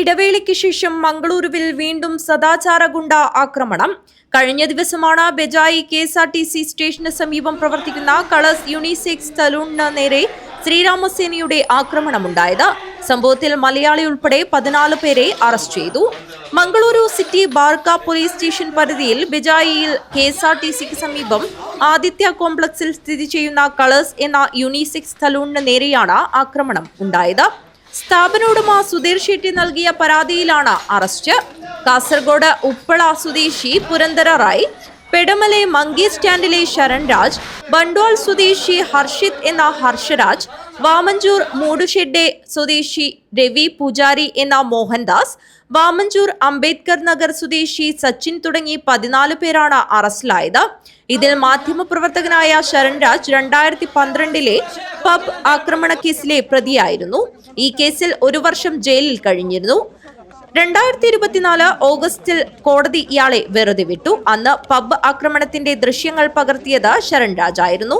ഇടവേളയ്ക്ക് ശേഷം മംഗളൂരുവിൽ വീണ്ടും സദാചാര ഗുണ്ട ആക്രമണം. കഴിഞ്ഞ ദിവസമാണ് Bejai K S R T C സ്റ്റേഷന് സമീപം പ്രവർത്തിക്കുന്ന കളേഴ്സ് യൂണിസെക്സ് സലൂണിന് നേരെ ശ്രീരാമസേനയുടെ ആക്രമണമുണ്ടായത്. സംഭവത്തിൽ മലയാളി ഉൾപ്പെടെ പതിനാല് പേരെ അറസ്റ്റ് ചെയ്തു. Mangaluru city Barke police station പരിധിയിൽ ബിജായിയിൽ കെ എസ് ആർ ടി സിക്ക് സമീപം ആദിത്യ കോംപ്ലക്സിൽ സ്ഥിതി ചെയ്യുന്ന കളേഴ്സ് എന്ന യൂണിസെക്സ് സലൂണിന് നേരെയാണ് ആക്രമണം ഉണ്ടായത്. സ്ഥാപന ഉടമ സുധീർ ഷെട്ടി നൽകിയ പരാതിയിലാണ് അറസ്റ്റ്. കാസർഗോഡ് ഉപ്പള സ്വദേശി പുരന്തര റായ് പെടമലെ മങ്കി സ്റ്റാൻഡിലെ ശരൺ രാജ് ബണ്ടോൾ സ്വദേശി ഹർഷിത് എന്ന ഹർഷരാജ് വാമഞ്ചൂർ മൂടുഷെഡ്ഡെ സ്വദേശി രവി പൂജാരി എന്ന മോഹൻദാസ് വാമഞ്ചൂർ അംബേദ്കർ നഗർ സ്വദേശി സച്ചിൻ തുടങ്ങി പതിനാല് പേരാണ് അറസ്റ്റിലായത്. ഇതിൽ മാധ്യമപ്രവർത്തകനായ ശരൺരാജ് രണ്ടായിരത്തി പന്ത്രണ്ടിലെ പബ് ആക്രമണ കേസിലെ പ്രതിയായിരുന്നു. ഈ കേസിൽ ഒരു വർഷം ജയിലിൽ കഴിഞ്ഞിരുന്നു. രണ്ടായിരത്തി ഇരുപത്തിനാല് ഓഗസ്റ്റിൽ കോടതി ഇയാളെ വെറുതെ ವಿಟ್ಟು അന്ന് പബ് ആക്രമണത്തിന്റെ ദൃശ്യങ്ങൾ പകർത്തിയത് ശരൺ രാജായിരുന്നു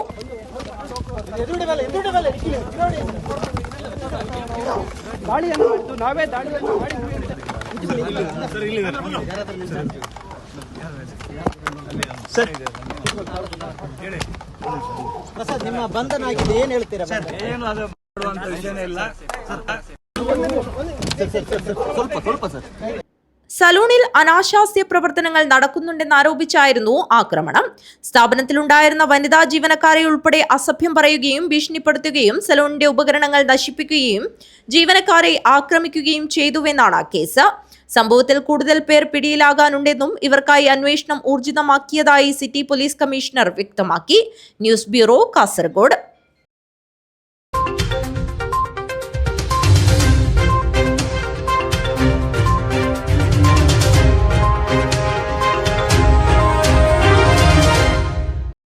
ದಾಳಿಯನ್ನು ಮಾಡಿದ್ದು ನಾವೇ ದಾಳಿಯನ್ನು ಮಾಡಿದ್ವಿ ಪ್ರಸಾದ್ ನಿಮ್ಮ ಬಂಧನ ಆಗಿದೆ ಏನ್ ಹೇಳ್ತೀರಾ ಬಂಧನ? ಏನು ಅದು ಮಾಡುವಂತ ವಿಷಯನೇ ಇಲ್ಲ ಸ್ವಲ್ಪ ಸ್ವಲ್ಪ ಸರ್ സലൂണിൽ അനാശാസ്യ പ്രവർത്തനങ്ങൾ നടക്കുന്നുണ്ടെന്ന് ആരോപിച്ചായിരുന്നു ആക്രമണം. സ്ഥാപനത്തിലുണ്ടായിരുന്ന വനിതാ ജീവനക്കാരെ ഉൾപ്പെടെ അസഭ്യം പറയുകയും ഭീഷണിപ്പെടുത്തുകയും സലൂണിന്റെ ഉപകരണങ്ങൾ നശിപ്പിക്കുകയും ജീവനക്കാരെ ആക്രമിക്കുകയും ചെയ്തുവെന്നാണ് കേസ്. സംഭവത്തിൽ കൂടുതൽ പേർ പിടിയിലാകാനുണ്ടെന്നും ഇവർക്കായി അന്വേഷണം ഊർജിതമാക്കിയതായി സിറ്റി പോലീസ് കമ്മീഷണർ വ്യക്തമാക്കി. News bureau Kasaragod.